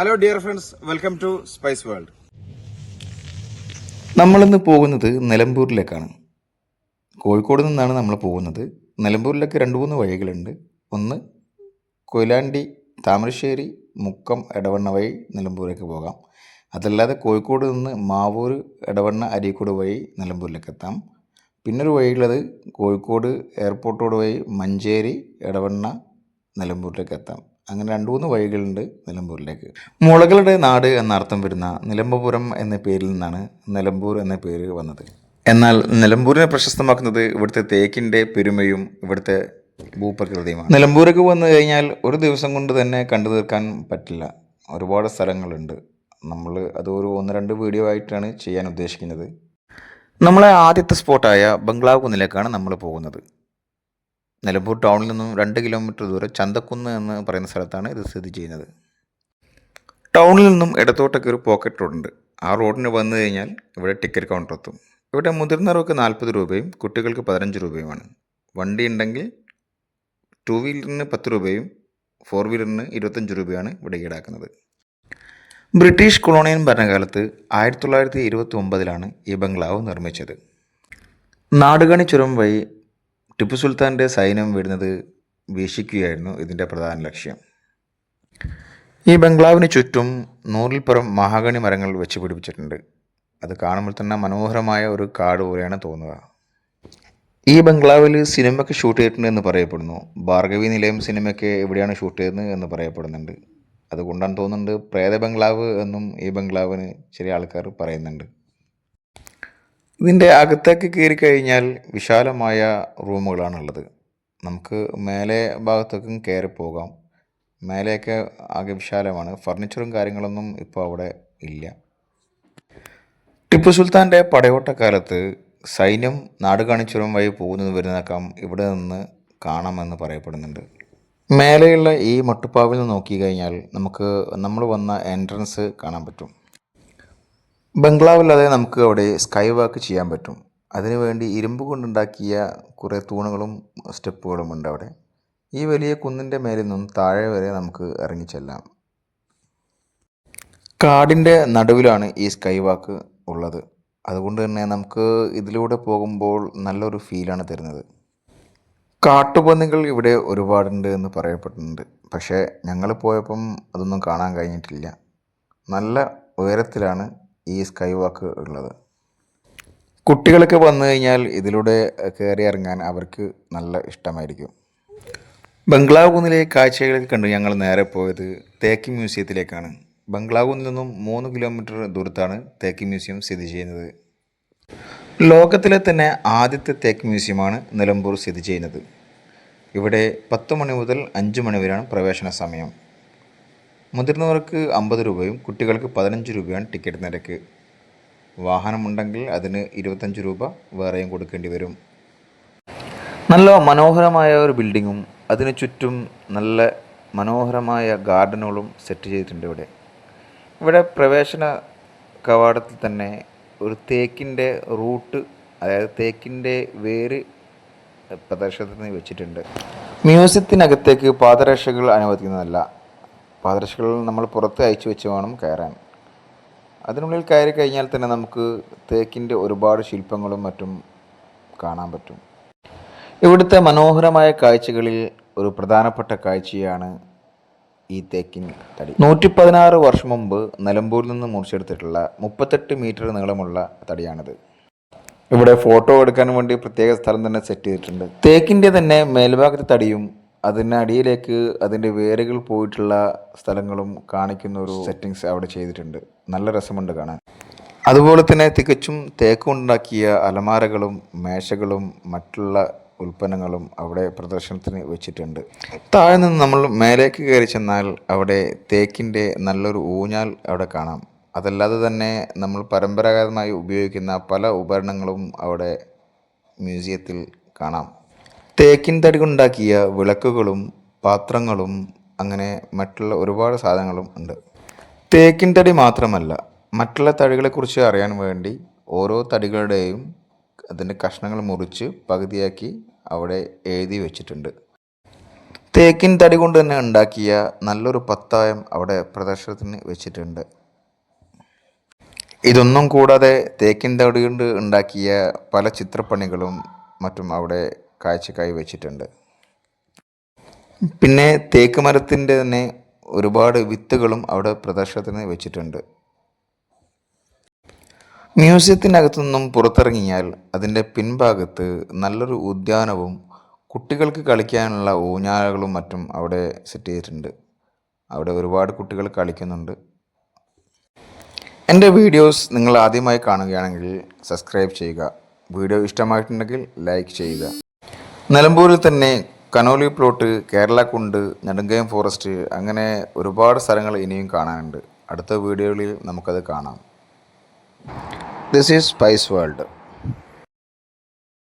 Hello dear friends welcome to spice world നമ്മളിന്ന് പോകുന്നത് നിലമ്പൂരിലേക്കാണ്. കോഴിക്കോട് നിന്നാണ് നമ്മൾ പോകുന്നത്. നിലമ്പൂരിലേക്ക് രണ്ട് മൂന്ന് വഴികളുണ്ട്. ഒന്ന് കൊയിലാണ്ടി താമരശ്ശേരി മുക്കം ഇടവണ്ണ വഴി നിലമ്പൂരിലേക്ക് പോകാം. അതല്ലാതെ കോഴിക്കോട് നിന്ന് മാവൂർ ഇടവണ്ണ അരീക്കോട് വഴി നിലമ്പൂരിലേക്ക് എത്താം. പിന്നൊരു വഴിയുള്ളത് കോഴിക്കോട് എയർപോർട്ടോട് വഴി മഞ്ചേരി ഇടവണ്ണ നിലമ്പൂരിലേക്ക് എത്താം. അങ്ങനെ രണ്ട് മൂന്ന് വഴികളുണ്ട് നിലമ്പൂരിലേക്ക്. മുളകളുടെ നാട് എന്നർത്ഥം വരുന്ന നിലമ്പപുരം എന്ന പേരിൽ നിന്നാണ് നിലമ്പൂർ എന്ന പേര് വന്നത്. എന്നാൽ നിലമ്പൂരിനെ പ്രശസ്തമാക്കുന്നത് ഇവിടുത്തെ തേക്കിന്റെ പെരുമയും ഇവിടുത്തെ ഭൂപ്രകൃതിയുമാണ്. നിലമ്പൂരൊക്കെ വന്നു കഴിഞ്ഞാൽ ഒരു ദിവസം കൊണ്ട് തന്നെ കണ്ടു തീർക്കാൻ പറ്റില്ല. ഒരുപാട് സ്ഥലങ്ങളുണ്ട്. നമ്മൾ അത് ഒരു ഒന്ന് രണ്ട് വീഡിയോ ആയിട്ടാണ് ചെയ്യാൻ ഉദ്ദേശിക്കുന്നത്. നമ്മളെ ആദ്യത്തെ സ്പോട്ടായ ബംഗ്ലാവ് കുന്നിലേക്കാണ് നമ്മൾ പോകുന്നത്. നിലമ്പൂർ ടൗണിൽ നിന്നും രണ്ട് കിലോമീറ്റർ ദൂരെ ചന്തക്കുന്ന് എന്ന് പറയുന്ന സ്ഥലത്താണ് ഇത് സ്ഥിതി ചെയ്യുന്നത്. ടൗണിൽ നിന്നും ഇടത്തോട്ടൊക്കെ ഒരു പോക്കറ്റ് റോഡുണ്ട് ആ റോഡിന് വന്നു കഴിഞ്ഞാൽ ഇവിടെ ടിക്കറ്റ് കൗണ്ടർ എത്തും. ഇവിടെ മുതിർന്നവർക്ക് നാൽപ്പത് രൂപയും കുട്ടികൾക്ക് പതിനഞ്ച് രൂപയുമാണ്. വണ്ടി ഉണ്ടെങ്കിൽ ടു വീലറിന് പത്ത് രൂപയും ഫോർ വീലറിന് ഇരുപത്തഞ്ച് രൂപയാണ് ഇവിടെ ഈടാക്കുന്നത്. ബ്രിട്ടീഷ് കൊളോണിയൻ ഭരണകാലത്ത് ആയിരത്തി തൊള്ളായിരത്തി ഇരുപത്തി ഒമ്പതിലാണ് ഈ ബംഗ്ലാവ് നിർമ്മിച്ചത്. നാടുകാണി ചുരം വഴി ടിപ്പു സുൽത്താന്റെ സൈന്യം വരുന്നത് വീക്ഷിക്കുകയായിരുന്നു ഇതിന്റെ പ്രധാന ലക്ഷ്യം. ഈ ബംഗ്ലാവിന് ചുറ്റും നൂറിൽ പുറം മഹാഗണി മരങ്ങൾ വെച്ച് പിടിപ്പിച്ചിട്ടുണ്ട്. അത് കാണുമ്പോൾ തന്നെ മനോഹരമായ ഒരു കാട് പോലെയാണ് തോന്നുക. ഈ ബംഗ്ലാവിൽ സിനിമയ്ക്ക് ഷൂട്ട് ചെയ്തിട്ടുണ്ട് എന്ന് പറയപ്പെടുന്നു. ഭാർഗവി നിലയം സിനിമയ്ക്ക് എവിടെയാണ് ഷൂട്ട് ചെയ്തത് എന്ന് പറയപ്പെടുന്നുണ്ട്. അതുകൊണ്ടാണ് തോന്നുന്നുണ്ട് പ്രേത ബംഗ്ലാവ് എന്നും ഈ ബംഗ്ലാവിന് ചില ആൾക്കാർ പറയുന്നുണ്ട്. ഇതിന്റെ അകത്തേക്ക് കയറി കഴിഞ്ഞാൽ വിശാലമായ റൂമുകളാണുള്ളത്. നമുക്ക് മേലെ ഭാഗത്തേക്കും കയറി പോകാം. മേലെയൊക്കെ ആകെ വിശാലമാണ്. ഫർണിച്ചറും കാര്യങ്ങളൊന്നും ഇപ്പോൾ അവിടെ ഇല്ല. ടിപ്പു സുൽത്താന്റെ പടയോട്ടക്കാലത്ത് സൈന്യം നാട് കാണിച്ചുരം വഴി പോകുന്നത് വരുന്നേക്കാം ഇവിടെ നിന്ന് കാണാമെന്ന് പറയപ്പെടുന്നുണ്ട്. മേലെയുള്ള ഈ മട്ടുപ്പാവിൽ നിന്ന് നോക്കി കഴിഞ്ഞാൽ നമുക്ക് നമ്മൾ വന്ന എൻട്രൻസ് കാണാൻ പറ്റും. ബംഗ്ലാവില്ലാതെ നമുക്ക് അവിടെ സ്കൈ വാക്ക് ചെയ്യാൻ പറ്റും. അതിനുവേണ്ടി ഇരുമ്പ് കൊണ്ടുണ്ടാക്കിയ കുറേ തൂണുകളും സ്റ്റെപ്പുകളും ഉണ്ട് അവിടെ. ഈ വലിയ കുന്നിന്റെ മേലിൽ നിന്നും താഴെ വരെ നമുക്ക് ഇറങ്ങിച്ചെല്ലാം കാടിന്റെ നടുവിലാണ് ഈ സ്കൈ വാക്ക് ഉള്ളത്. അതുകൊണ്ട് തന്നെ നമുക്ക് ഇതിലൂടെ പോകുമ്പോൾ നല്ലൊരു ഫീലാണ് തരുന്നത്. കാട്ടുപന്നികൾ ഇവിടെ ഒരുപാടുണ്ട് എന്ന് പറയപ്പെട്ടിട്ടുണ്ട്. പക്ഷേ ഞങ്ങൾ പോയപ്പം അതൊന്നും കാണാൻ കഴിഞ്ഞിട്ടില്ല. നല്ല ഉയരത്തിലാണ് ഈ സ്കൈ വാക്ക് ഉള്ളത്. കുട്ടികളൊക്കെ വന്നു കഴിഞ്ഞാൽ ഇതിലൂടെ കയറി ഇറങ്ങാൻ അവർക്ക് നല്ല ഇഷ്ടമായിരിക്കും. ബംഗ്ലാവ് കുന്നിലെ കാഴ്ചകളൊക്കെ കണ്ട് ഞങ്ങൾ നേരെ പോയത് തേക്ക് മ്യൂസിയത്തിലേക്കാണ്. ബംഗ്ലാവ് കുന്നിൽ നിന്നും മൂന്ന് കിലോമീറ്റർ ദൂരത്താണ് തേക്ക് മ്യൂസിയം സ്ഥിതി ചെയ്യുന്നത്. ലോകത്തിലെ തന്നെ ആദ്യത്തെ തേക്ക് മ്യൂസിയമാണ് നിലമ്പൂർ സ്ഥിതി ചെയ്യുന്നത്. ഇവിടെ പത്ത് മണി മുതൽ അഞ്ച് മണി വരെയാണ് പ്രവേശന സമയം. മുതിർന്നവർക്ക് അമ്പത് രൂപയും കുട്ടികൾക്ക് പതിനഞ്ച് രൂപയാണ് ടിക്കറ്റ് നിരക്ക്. വാഹനമുണ്ടെങ്കിൽ അതിന് ഇരുപത്തഞ്ച് രൂപ വേറെയും കൊടുക്കേണ്ടി വരും. നല്ല മനോഹരമായ ഒരു ബിൽഡിങ്ങും അതിന് ചുറ്റും നല്ല മനോഹരമായ ഗാർഡനുകളും സെറ്റ് ചെയ്തിട്ടുണ്ട് ഇവിടെ. ഇവിടെ പ്രവേശന കവാടത്തിൽ തന്നെ ഒരു തേക്കിന്റെ റൂട്ട് അതായത് തേക്കിന്റെ വേര് പ്രദർശനത്തിന് വെച്ചിട്ടുണ്ട്. മ്യൂസിയത്തിനകത്തേക്ക് പാദരക്ഷകൾ അനുവദിക്കുന്നതല്ല. പാദരക്ഷകൾ നമ്മൾ പുറത്ത് അയച്ചു വെച്ച് വേണം കയറാൻ. അതിനുള്ളിൽ കയറി കഴിഞ്ഞാൽ തന്നെ നമുക്ക് തേക്കിന്റെ ഒരുപാട് ശില്പങ്ങളും മറ്റും കാണാൻ പറ്റും. ഇവിടുത്തെ മനോഹരമായ കാഴ്ചകളിൽ ഒരു പ്രധാനപ്പെട്ട കാഴ്ചയാണ് ഈ തേക്കിൻ തടി. നൂറ്റി പതിനാറ് വർഷം മുമ്പ് നിലമ്പൂരിൽ നിന്ന് മുറിച്ചെടുത്തിട്ടുള്ള മുപ്പത്തെട്ട് മീറ്റർ നീളമുള്ള തടിയാണിത്. ഇവിടെ ഫോട്ടോ എടുക്കാൻ വേണ്ടി പ്രത്യേക സ്ഥലം തന്നെ സെറ്റ് ചെയ്തിട്ടുണ്ട്. തേക്കിന്റെ തന്നെ മേൽഭാഗത്തെ തടിയും അതിനടിയിലേക്ക് അതിന്റെ വേരുകൾ പോയിട്ടുള്ള സ്ഥലങ്ങളും കാണിക്കുന്ന ഒരു സെറ്റിങ്സ് അവിടെ ചെയ്തിട്ടുണ്ട്. നല്ല രസമുണ്ട് കാണാൻ. അതുപോലെ തന്നെ തികച്ചും തേക്കുണ്ടാക്കിയ അലമാരകളും മേശകളും മറ്റുള്ള ഉൽപ്പന്നങ്ങളും അവിടെ പ്രദർശനത്തിന് വെച്ചിട്ടുണ്ട്. താഴെ നിന്ന് നമ്മൾ മേലേക്ക് കയറി ചെന്നാൽ അവിടെ തേക്കിന്റെ നല്ലൊരു ഊഞ്ഞാൽ അവിടെ കാണാം. അതല്ലാതെ തന്നെ നമ്മൾ പരമ്പരാഗതമായി ഉപയോഗിക്കുന്ന പല ഉപകരണങ്ങളും അവിടെ മ്യൂസിയത്തിൽ കാണാം. തേക്കിൻ തടി കൊണ്ടുണ്ടാക്കിയ വിളക്കുകളും പാത്രങ്ങളും അങ്ങനെ മറ്റുള്ള ഒരുപാട് സാധനങ്ങളും ഉണ്ട്. തേക്കിൻ തടി മാത്രമല്ല മറ്റുള്ള തടികളെക്കുറിച്ച് അറിയാൻ വേണ്ടി ഓരോ തടികളുടെയും അതിന്റെ കഷ്ണങ്ങൾ മുറിച്ച് പകുതിയാക്കി അവിടെ എഴുതി വെച്ചിട്ടുണ്ട്. തേക്കിൻ തടി കൊണ്ട് തന്നെ ഉണ്ടാക്കിയ നല്ലൊരു പത്തായം അവിടെ പ്രദർശനത്തിന് വെച്ചിട്ടുണ്ട്. ഇതൊന്നും കൂടാതെ തേക്കിൻ തടി കൊണ്ട് ഉണ്ടാക്കിയ പല ചിത്രപ്പണികളും മറ്റും അവിടെ കാഴ്ചക്കായി വെച്ചിട്ടുണ്ട്. പിന്നെ തേക്ക് മരത്തിന്റെ തന്നെ ഒരുപാട് വിത്തുകളും അവിടെ പ്രദർശനത്തിന് വെച്ചിട്ടുണ്ട്. മ്യൂസിയത്തിനകത്തു നിന്നും പുറത്തിറങ്ങിയാൽ അതിന്റെ പിൻഭാഗത്ത് നല്ലൊരു ഉദ്യാനവും കുട്ടികൾക്ക് കളിക്കാനുള്ള ഊഞ്ഞാലകളും മറ്റും അവിടെ സെറ്റ് ചെയ്തിട്ടുണ്ട്. അവിടെ ഒരുപാട് കുട്ടികൾ കളിക്കുന്നുണ്ട്. എന്റെ വീഡിയോസ് നിങ്ങൾ ആദ്യമായി കാണുകയാണെങ്കിൽ സബ്സ്ക്രൈബ് ചെയ്യുക. വീഡിയോ ഇഷ്ടമായിട്ടുണ്ടെങ്കിൽ ലൈക്ക് ചെയ്യുക. നിലമ്പൂരിൽ തന്നെ കനോലി പ്ലോട്ട് കേരള കുണ്ട് നെടുങ്കയം ഫോറസ്റ്റ് അങ്ങനെ ഒരുപാട് സ്ഥലങ്ങൾ ഇനിയും കാണാനുണ്ട്. അടുത്ത വീഡിയോകളിൽ നമുക്കത് കാണാം. This is spice world